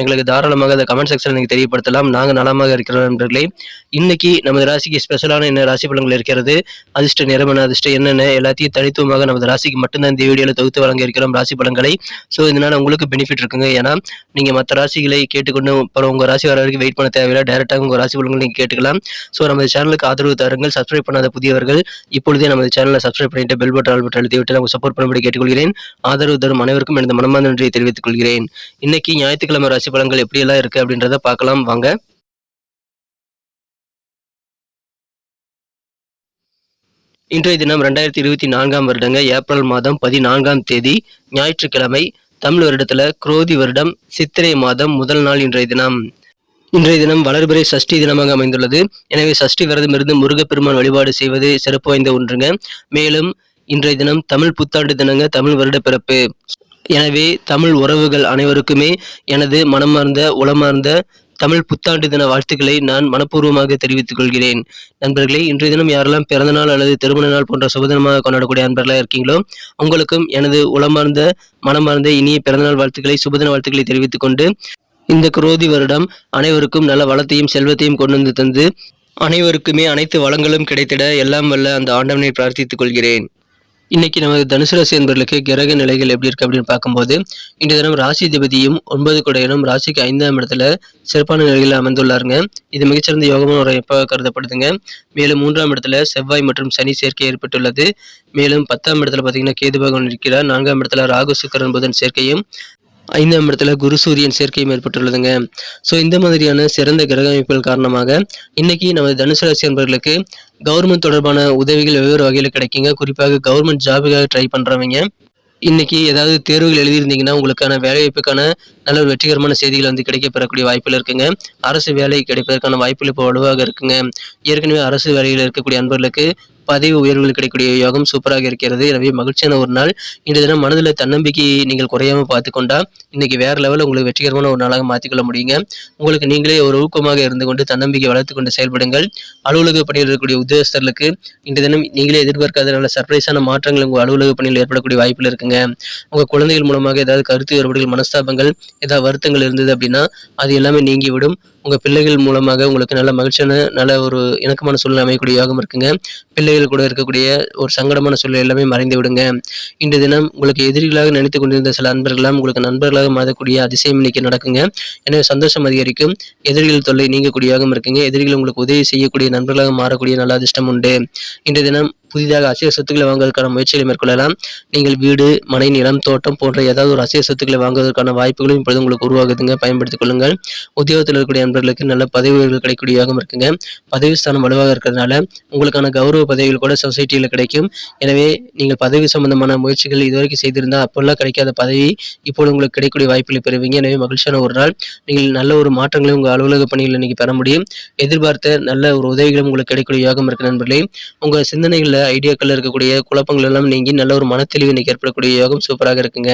எங்களுக்கு தாராளமாக அந்த கமெண்ட் செக்ஷன் நீங்கள் தெரியப்படுத்தலாம். நாங்கள் நலமாக இருக்கிறோம் நண்பர்களே. இன்னைக்கு நமது ராசிக்கு ஸ்பெஷலான என்ன ராசி பலன்கள் இருக்கிறது? அதிர்ஷ்ட நிறமன அதிர்ஷ்டம் என்னென்ன? எல்லாத்தையும் தனித்துவமாக நமது ராசிக்கு மட்டும்தான் இந்த வீடியோவில் தொகுத்து வழங்க இருக்கிறோம் ராசி பலன்களை. ஸோ இதனால உங்களுக்கு பெனிஃபிட் இருக்குங்க. ஏன்னா நீங்கள் மற்ற ராசிகளை கேட்டுக்கொண்டு அப்புறம் உங்கள் ராசி வர வரைக்கும் வெயிட் பண்ண தேவையில்லை. டேரெக்டாக உங்கள் ராசி பலன்கள் நீங்கள் கேட்டுக்கலாம். ஸோ நமது சேனலுக்கு ஆதரவு தாருங்கள். சப்ஸ்கிரைப் பண்ணாத புதியவர்கள் இப்பொழுதே நமது சேனலை சப்ஸ்கிரைப் பண்ணிட்டு பெல் பட்டன் ஆல் பட்டன் அழுத்தி விட்டு நமக்கு சப்போர்ட் பண்ணும்படி கேட்டுக்கொள்கிறேன். ஆதரவு தரும் அனைவருக்கும் எனது மனமார்ந்த நன்றியை தெரிவித்துக் கொள்கிறேன் இன்னைக்கு ஞாயிற்றுக்கிழமை ராசி பலன்கள் எப்படியெல்லாம் இருக்கு அப்படின்றத பார்க்கலாம் வாங்க. இன்றைய தினம் ரெண்டாயிரத்தி இருபத்தி நான்காம் வருடங்க ஏப்ரல் மாதம் பதினான்காம் தேதி ஞாயிற்றுக்கிழமை தமிழ் வருடத்துல குரோதி வருடம் சித்திரை மாதம் முதல் நாள் இன்றைய தினம். இன்றைய தினம் வளர்பிறை சஷ்டி தினமாக அமைந்துள்ளது. எனவே சஷ்டி விரதம் இருந்து முருகப்பெருமான் வழிபாடு செய்வது சிறப்பு வாய்ந்த ஒன்றுங்க. மேலும் இன்றைய தினம் தமிழ் புத்தாண்டு தினங்க தமிழ் வருட பிறப்பு. எனவே தமிழ் உறவுகள் அனைவருக்குமே எனது மனமார்ந்த உளமார்ந்த தமிழ் புத்தாண்டு தின வாழ்த்துக்களை நான் மனப்பூர்வமாக தெரிவித்துக் கொள்கிறேன். நண்பர்களே இன்றைய தினம் யாரெல்லாம் பிறந்தநாள் அல்லது திருமண நாள் போன்ற சுபதினமாக கொண்டாடக்கூடிய நண்பர்களாக இருக்கீங்களோ உங்களுக்கும் எனது உளமார்ந்த மனமார்ந்த இனிய பிறந்தநாள் வாழ்த்துக்களை சுபதின வாழ்த்துக்களை தெரிவித்துக் கொண்டு இந்த குரோதி வருடம் அனைவருக்கும் நல்ல வளத்தையும் செல்வத்தையும் கொண்டு வந்து தந்து அனைவருக்குமே அனைத்து வளங்களும் கிடைத்திட எல்லாம் வல்ல அந்த ஆண்டவனை பிரார்த்தித்துக் கொள்கிறேன். இன்னைக்கு நமது தனுசு ராசி என்பவர்களுக்கு கிரக நிலைகள் எப்படி இருக்கு அப்படின்னு பார்க்கும்போது இன்று தினம் ராசி திபதியும் ஒன்பது குடையனும் ராசிக்கு ஐந்தாம் இடத்துல சிறப்பான நிலையில் அமைந்துள்ளாருங்க இது மிகச்சிறந்த யோகமான ஒரு எப்போ கருதப்படுதுங்க. மேலும் மூன்றாம் இடத்துல செவ்வாய் மற்றும் சனி சேர்க்கை ஏற்பட்டுள்ளது. மேலும் பத்தாம் இடத்துல பார்த்தீங்கன்னா கேது பகவான் இருக்கிறார். நான்காம் இடத்துல ராகு சுக்கரன் புதன் சேர்க்கையும் ஐந்தாம் இடத்துல குரு சூரியன் சேர்க்கையும் ஏற்பட்டுள்ளதுங்க ஸோ இந்த மாதிரியான சிறந்த கிரக அமைப்புகள் காரணமாக இன்னைக்கு நமது தனுசு ராசி என்பவர்களுக்கு கவர்மெண்ட் தொடர்பான உதவிகள் வெவ்வேறு வகையில் கிடைக்குங்க. குறிப்பாக கவர்மெண்ட் ஜாபுக்காக ட்ரை பண்ணுறவங்க இன்னைக்கு ஏதாவது தேர்வுகள் எழுதியிருந்தீங்கன்னா உங்களுக்கான வேலைவாய்ப்புக்கான நல்ல ஒரு வெற்றிகரமான செய்திகள் வந்து கிடைக்க பெறக்கூடிய வாய்ப்புகள் இருக்குங்க. அரசு வேலை கிடைப்பதற்கான வாய்ப்புகள் இப்போ வலுவாக இருக்குங்க. ஏற்கனவே அரசு வேலையில் இருக்கக்கூடிய அன்பர்களுக்கு பதவி உயர்வுகள் கிடைக்கக்கூடிய யோகம் சூப்பராக இருக்கிறது. எனவே மகிழ்ச்சியான ஒரு நாள். இன்றைய தினம் மனதில் தன்னம்பிக்கையை நீங்கள் குறையாம பார்த்துக்கொண்டா இன்னைக்கு வேற லெவலில் உங்களுக்கு வெற்றிகரமான ஒரு நாளாக மாற்றிக்கொள்ள முடியுங்க. உங்களுக்கு நீங்களே ஒரு ஊக்கமாக இருந்து கொண்டு தன்னம்பிக்கை வளர்த்து கொண்டு செயல்படுங்கள். அலுவலக பணியில் இருக்கக்கூடிய உத்தியோகஸ்தர்களுக்கு இன்றைய தினம் நீங்களே எதிர்பார்க்காத நல்ல சர்ப்ரைஸான மாற்றங்கள் உங்கள் அலுவலக பணியில் ஏற்படக்கூடிய வாய்ப்பில் இருக்குங்க. உங்கள் குழந்தைகள் மூலமாக ஏதாவது கருத்து வேறுபாடுகள் மனஸ்தாபங்கள் ஏதாவது வருத்தங்கள் இருந்தது அப்படின்னா அது எல்லாமே நீங்கிவிடும். உங்கள் பிள்ளைகள் மூலமாக உங்களுக்கு நல்ல மகிழ்ச்சியான நல்ல ஒரு இணக்கமான சூழ்நிலை அமையக்கூடிய யோகம் இருக்குங்க. பிள்ளைகள் கூட இருக்கக்கூடிய ஒரு சங்கடமான சூழ்நிலை எல்லாமே மறைந்து விடுங்க. இன்று தினம் உங்களுக்கு எதிரிகளாக நினைத்து கொண்டிருந்த சில நண்பர்களாம் உங்களுக்கு நண்பர்களாக மாறக்கூடிய அதிசயம் இன்னைக்கு நடக்குங்க. எனவே சந்தோஷம் அதிகரிக்கும். எதிரிகள் தொல்லை நீங்கக்கூடிய யோகம் இருக்குங்க. எதிரிகள் உங்களுக்கு உதவி செய்யக்கூடிய நண்பர்களாக மாறக்கூடிய நல்ல அதிர்ஷ்டம் உண்டு. இன்று தினம் புதிதாக அசைய சொத்துக்களை வாங்குவதற்கான முயற்சிகளை மேற்கொள்ளலாம். நீங்கள் வீடு மனை நிலம் தோட்டம் போன்ற ஏதாவது ஒரு அசைய சொத்துக்களை வாங்குவதற்கான வாய்ப்புகளும் இப்பொழுது உங்களுக்கு உருவாகுதுங்க. பயன்படுத்திக் கொள்ளுங்கள். உத்தியோகத்தில் இருக்கக்கூடிய நண்பர்களுக்கு நல்ல பதவி உயர்வுகள் கிடைக்கக்கூடிய யோகம் இருக்குங்க. பதவி ஸ்தானம் வலுவாக இருக்கிறதுனால உங்களுக்கான கௌரவ பதவிகள் கூட சொசைட்டியில் கிடைக்கும். எனவே நீங்கள் பதவி சம்பந்தமான முயற்சிகள் இதுவரைக்கும் செய்திருந்தால் அப்போல்லாம் கிடைக்காத பதவி இப்போது உங்களுக்கு கிடைக்கக்கூடிய வாய்ப்புகளை பெறுவீங்க. எனவே மகிழ்ச்சியான ஒரு நாள். நீங்கள் நல்ல ஒரு மாற்றங்களை உங்கள் அலுவலக பணியில் இன்னைக்கு பெற முடியும். எதிர்பார்த்த நல்ல ஒரு உதவிகளும் உங்களுக்கு கிடைக்கக்கூடிய யோகம் இருக்கு நண்பர்களே. உங்கள் சிந்தனைகளில் ஐடியாக்கள் இருக்கக்கூடிய குழப்பங்கள் எல்லாம் நீங்கி நல்ல ஒரு மனத்தெளிவு இன்னைக்கு ஏற்படக்கூடிய யோகம் சூப்பராக இருக்குங்க.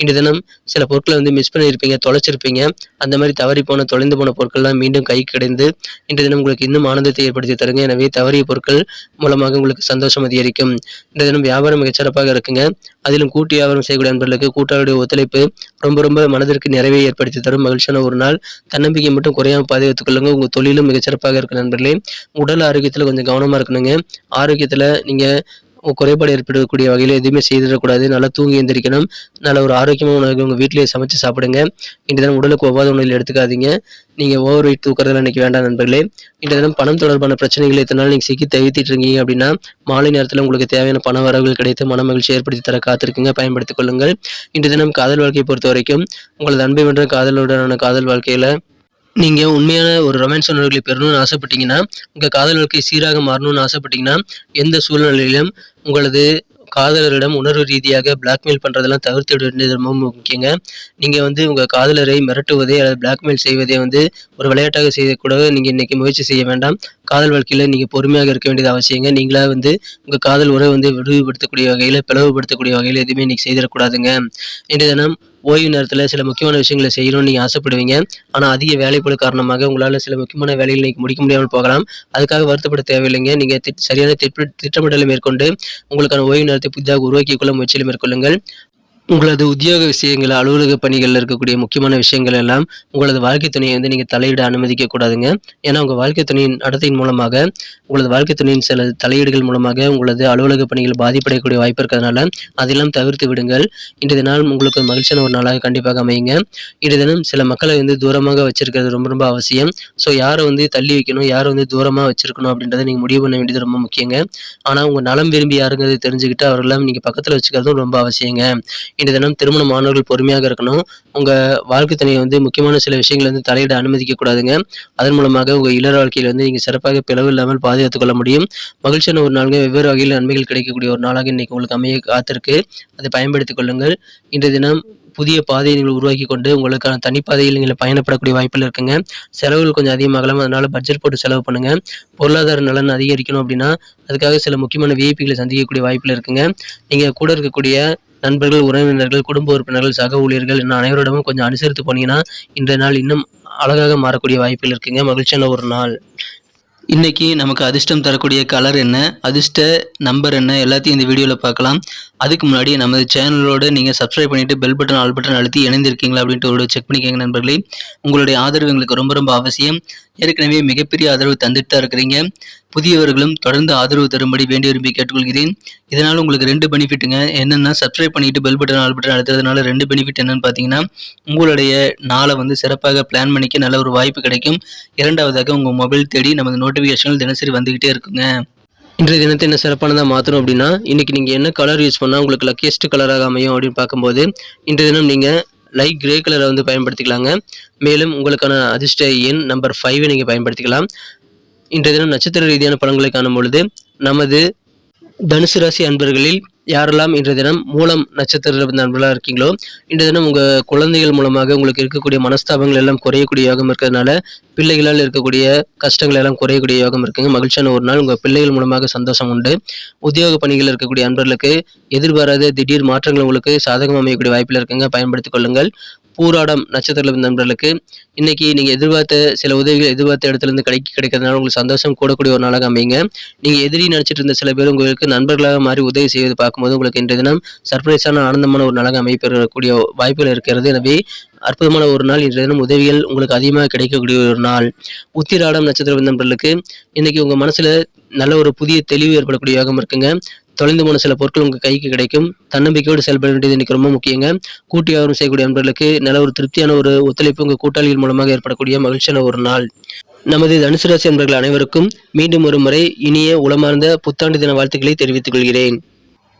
இன்று தினம் சில பொருட்களை வந்து மிஸ் பண்ணியிருப்பீங்க தொலைச்சிருப்பீங்க. அந்த மாதிரி தவறி போன தொலைந்து போன பொருட்கள்லாம் மீண்டும் கை கிடைந்து இன்று தினம் உங்களுக்கு இன்னும் ஆனந்தத்தை ஏற்படுத்தி தருங்க. எனவே தவறிய பொருட்கள் மூலமாக உங்களுக்கு சந்தோஷம் அதிகரிக்கும். இன்று தினம் வியாபாரம் மிகச்சிறப்பாக இருக்குங்க. அதிலும் கூட்டு வியாபாரம் செய்யக்கூடிய நண்பர்களுக்கு கூட்டாளருடைய ஒத்துழைப்பு ரொம்ப ரொம்ப மனதிற்கு நிறைவை ஏற்படுத்தி தரும் மகிழ்ச்சியான ஒரு நாள். தன்னம்பிக்கை மட்டும் குறையாம பாதுகாத்துக் கொள்ளுங்க. உங்க தொழிலும் மிகச்சிறப்பாக இருக்கு நண்பர்களே. உடல் ஆரோக்கியத்தில் கொஞ்சம் கவனமா இருக்கணுங்க. ஆரோக்கியத்துல நீங்க குறைபாடு ஏற்படக்கூடிய வகையில் எதுவுமே செய்திடக்கூடாது. நல்லா தூங்கி எந்திரிக்கணும். நல்ல ஒரு ஆரோக்கியமான உணவு உங்கள் வீட்டிலேயே சமைச்சு சாப்பிடுங்க. இன்றைய தினம் உடலுக்கு ஒவ்வாத உணவில் எடுத்துக்காதீங்க. நீங்கள் ஓவர் வெயிட் தூக்கிறதுல இன்னைக்கு வேண்டாம் நண்பர்களே. இன்றைய தினம் பணம் தொடர்பான பிரச்சனைகள் எத்தனால நாள் நீங்கள் சிக்கி தவித்திட்டு இருக்கீங்க அப்படின்னா மாலை நேரத்தில் உங்களுக்கு தேவையான பண வரவுகள் கிடைத்து மன மகிழ்ச்சி ஏற்படுத்தி தர காத்திருக்குங்க. பயன்படுத்திக் கொள்ளுங்கள். இன்றைய தினம் காதல் வாழ்க்கையை பொறுத்த வரைக்கும் உங்களது அன்பை வென்ற காதலுடனான காதல் வாழ்க்கையில் நீங்கள் உண்மையான ஒரு ரொமான்ஸ் உணர்வுகளை பெறணும்னு ஆசைப்பட்டீங்கன்னா உங்கள் காதல் வாழ்க்கை சீராக மாறணும்னு ஆசைப்பட்டீங்கன்னா எந்த சூழ்நிலையிலும் உங்களது காதலரிடம் உணர்வு ரீதியாக பிளாக்மெயில் பண்ணுறதெல்லாம் தவிர்த்து விட வேண்டியது ரொம்ப முக்கியங்க. நீங்கள் வந்து உங்கள் காதலரை மிரட்டுவதே அல்லது பிளாக்மெயில் செய்வதே வந்து ஒரு விளையாட்டாக செய்யக்கூட நீங்கள் இன்னைக்கு முயற்சி செய்ய வேண்டாம். காதல் வாழ்க்கையில் நீங்கள் பொறுமையாக இருக்க வேண்டியது அவசியங்க. நீங்களாக வந்து உங்கள் காதல் உறவை வந்து விரிவுபடுத்தக்கூடிய வகையில் பிளவுபடுத்தக்கூடிய வகையில் எதுவுமே இன்னைக்கு செய்திடக்கூடாதுங்க. இன்றைய தினம் ஓய்வு நேரத்தில் சில முக்கியமான விஷயங்களை செய்யணும்னு நீங்கள் ஆசைப்படுவீங்க. ஆனால் அதிக வேலைப்பழு காரணமாக உங்களால் சில முக்கியமான வேலைகள் நீங்கள் முடிக்க முடியாமல் போகலாம். அதுக்காக வருத்தப்பட தேவையில்லைங்க. நீங்கள் சரியான திட்ட திட்டமிடலை மேற்கொண்டு உங்களுக்கான ஓய்வு நேரத்தை புதிதாக உருவாக்கிக் கொள்ள முயற்சியில் மேற்கொள்ளுங்கள். உங்களது உத்தியோக விஷயங்கள் அலுவலக பணிகளில் இருக்கக்கூடிய முக்கியமான விஷயங்கள் எல்லாம் உங்களது வாழ்க்கை துணையை வந்து நீங்கள் தலையிட அனுமதிக்க கூடாதுங்க. ஏன்னா உங்கள் வாழ்க்கை துணையின் நடத்தையின் மூலமாக உங்களது வாழ்க்கை துணையின் சில தலையீடுகள் மூலமாக உங்களது அலுவலக பணிகள் பாதிப்படையக்கூடிய வாய்ப்பு இருக்கிறதுனால அதெல்லாம் தவிர்த்து விடுங்கள். இன்றைய நாள் உங்களுக்கு மகிழ்ச்சியான ஒரு நாளாக கண்டிப்பாக அமையுங்க. இன்றைய தினம் சில மக்களை வந்து தூரமாக வச்சிருக்கிறது ரொம்ப ரொம்ப அவசியம். ஸோ யாரை வந்து தள்ளி வைக்கணும் யாரை வந்து தூரமாக வச்சிருக்கணும் அப்படின்றத நீங்கள் முடிவு பண்ண வேண்டியது ரொம்ப முக்கியங்க. ஆனால் உங்கள் நலம் விரும்பி யாருங்கிறது தெரிஞ்சுக்கிட்டு அவர்களெல்லாம் நீங்கள் பக்கத்தில் வச்சுக்கிறதும் ரொம்ப அவசியங்க. இந்த தினம் திருமண மாணவர்கள் பொறுமையாக இருக்கணும். உங்கள் வாழ்க்கை துணையை வந்து முக்கியமான சில விஷயங்களை வந்து தலையிட அனுமதிக்க கூடாதுங்க. அதன் மூலமாக உங்கள் இளர் வாழ்க்கையில் வந்து நீங்கள் சிறப்பாக பிளவு இல்லாமல் பாதுகாத்துக் கொள்ள முடியும். மகிழ்ச்சியான ஒரு நாளுங்க. வெவ்வேறு வகையில் நன்மைகள் கிடைக்கக்கூடிய ஒரு நாளாக இன்னைக்கு உங்களுக்கு அமைய காத்திருக்கு. அதை பயன்படுத்திக் கொள்ளுங்கள். இன்றைய தினம் புதிய பாதையை நீங்கள் உருவாக்கி கொண்டு உங்களுக்கான தனிப்பாதையில் நீங்கள் பயணப்படக்கூடிய வாய்ப்பில் இருக்குங்க. செலவுகள் கொஞ்சம் அதிகமாகலாம் அதனால பட்ஜெட் போட்டு செலவு பண்ணுங்க. பொருளாதார நலன் அதிகரிக்கணும் அப்படின்னா அதுக்காக சில முக்கியமான விஐபிகளை சந்திக்கக்கூடிய வாய்ப்பில் இருக்குங்க. நீங்கள் கூட இருக்கக்கூடிய நண்பர்கள் உறவினர்கள் குடும்ப உறுப்பினர்கள் சக ஊழியர்கள் இன்னும் அனைவரிடமும் கொஞ்சம் அனுசரித்து போனீங்கன்னா இன்றைய நாள் இன்னும் அழகாக மாறக்கூடிய வாய்ப்புகள் இருக்குங்க. மகிழ்ச்சியான ஒரு நாள். இன்னைக்கு நமக்கு அதிர்ஷ்டம் தரக்கூடிய கலர் என்ன? அதிர்ஷ்ட நம்பர் என்ன? எல்லாத்தையும் இந்த வீடியோவில் பார்க்கலாம். அதுக்கு முன்னாடி நமது சேனலோடு நீங்கள் சப்ஸ்கிரைப் பண்ணிட்டு பெல் பட்டன் ஆல் பட்டன் அழுத்தி இணைந்திருக்கீங்களா அப்படின்ட்டு ஒரு செக் பண்ணிக்கோங்க நண்பர்களே. உங்களுடைய ஆதரவு எங்களுக்கு ரொம்ப ரொம்ப அவசியம். ஏற்கனவே மிகப்பெரிய ஆதரவு தந்துட்டு தான் இருக்கிறீங்க. புதியவர்களும் தொடர்ந்து ஆதரவு தரும்படி வேண்டி விரும்பி கேட்டுக்கொள்கிறேன். இதனால் உங்களுக்கு ரெண்டு பெனிஃபிட்டுங்க. என்னென்னா சப்ஸ்கிரைப் பண்ணிட்டு பெல் பட்டன் ஆல் பட்டன் அழுத்துறதுனால ரெண்டு பெனிஃபிட் என்னன்னு பார்த்தீங்கன்னா உங்களுடைய நாளை வந்து சிறப்பாக பிளான் பண்ணிக்க நல்ல ஒரு வாய்ப்பு கிடைக்கும். இரண்டாவதாக உங்கள் மொபைல் தேடி நமது நோட்டிஃபிகேஷன்கள் தினசரி வந்துக்கிட்டே இருக்குங்க. இன்றைய தினத்தை என்ன சிறப்பானதாக மாற்றணும் அப்படின்னா இன்றைக்கி நீங்கள் என்ன கலர் யூஸ் பண்ணால் உங்களுக்கு லக்கியஸ்ட் கலராக அமையும் அப்படின்னு பார்க்கும்போது இன்றைய தினம் நீங்கள் லைட் கிரே கலரை வந்து பயன்படுத்திக்கலாங்க. மேலும் உங்களுக்கான அதிர்ஷ்ட எண் நம்பர் ஃபைவை நீங்கள் பயன்படுத்திக்கலாம். இன்றைய தினம் நட்சத்திர ரீதியான பலன்களை காணும் பொழுது நமது தனுசு ராசி அன்பர்களில் யாரெல்லாம் இன்றைய தினம் மூலம் நட்சத்திர நண்பர்களாக இருக்கீங்களோ இன்றைய தினம் உங்கள் குழந்தைகள் மூலமாக உங்களுக்கு இருக்கக்கூடிய மனஸ்தாபங்கள் எல்லாம் குறையக்கூடிய யோகம் இருக்கிறதுனால பிள்ளைகளால் இருக்கக்கூடிய கஷ்டங்கள் எல்லாம் குறையக்கூடிய யோகம் இருக்குங்க. மகிழ்ச்சியான ஒரு நாள். உங்கள் பிள்ளைகள் மூலமாக சந்தோஷம் உண்டு. உத்தியோக பணிகள் இருக்கக்கூடிய அன்பர்களுக்கு எதிர்பாராத திடீர் மாற்றங்கள் உங்களுக்கு சாதகம் அமையக்கூடிய வாய்ப்பில் இருக்குங்க. பயன்படுத்திக் கொள்ளுங்கள். பூராடம் நட்சத்திர நண்பர்களுக்கு இன்னைக்கு நீங்க எதிர்பார்த்த சில உதவிகள் எதிர்பார்த்த இடத்துல இருந்து கிடைக்க கிடைக்கிறதுனால உங்களுக்கு சந்தோஷம் கூடக்கூடிய ஒரு நாளாக அமைங்க நீங்க எதிரி நினைச்சிட்டு இருந்த சில பேர் உங்களுக்கு நண்பர்களாக மாறி உதவி செய்வது பார்க்கும்போது உங்களுக்கு இன்றைய தினம் சர்ப்ரைஸான ஆனந்தமான ஒரு நாளாக அமைப்பெறக்கூடிய வாய்ப்புகள் இருக்கிறது. எனவே அற்புதமான ஒரு நாள் இன்றைய தினம் உதவிகள் உங்களுக்கு அதிகமாக கிடைக்கக்கூடிய ஒரு நாள். உத்திராடம் நட்சத்திர நண்பர்களுக்கு இன்னைக்கு உங்க மனசுல நல்ல ஒரு புதிய தெளிவு ஏற்படக்கூடிய யோகம் இருக்குங்க. தொலைந்து போன சில பொருட்கள் உங்கள் கைக்கு கிடைக்கும். தன்னம்பிக்கையோடு செயல்பட வேண்டியது இன்னைக்கு ரொம்ப முக்கியங்க. கூட்டி வியாபாரம் செய்யக்கூடிய நண்பர்களுக்கு நல்ல ஒரு திருப்தியான ஒரு ஒத்துழைப்பு உங்கள் கூட்டாளிகள் மூலமாக ஏற்படக்கூடிய மகிழ்ச்சியான ஒரு நாள். நமது தனுசு ராசி நண்பர்கள் அனைவருக்கும் மீண்டும் ஒரு முறை இனிய உளமார்ந்த புத்தாண்டு தின வாழ்த்துக்களை தெரிவித்துக் கொள்கிறேன்.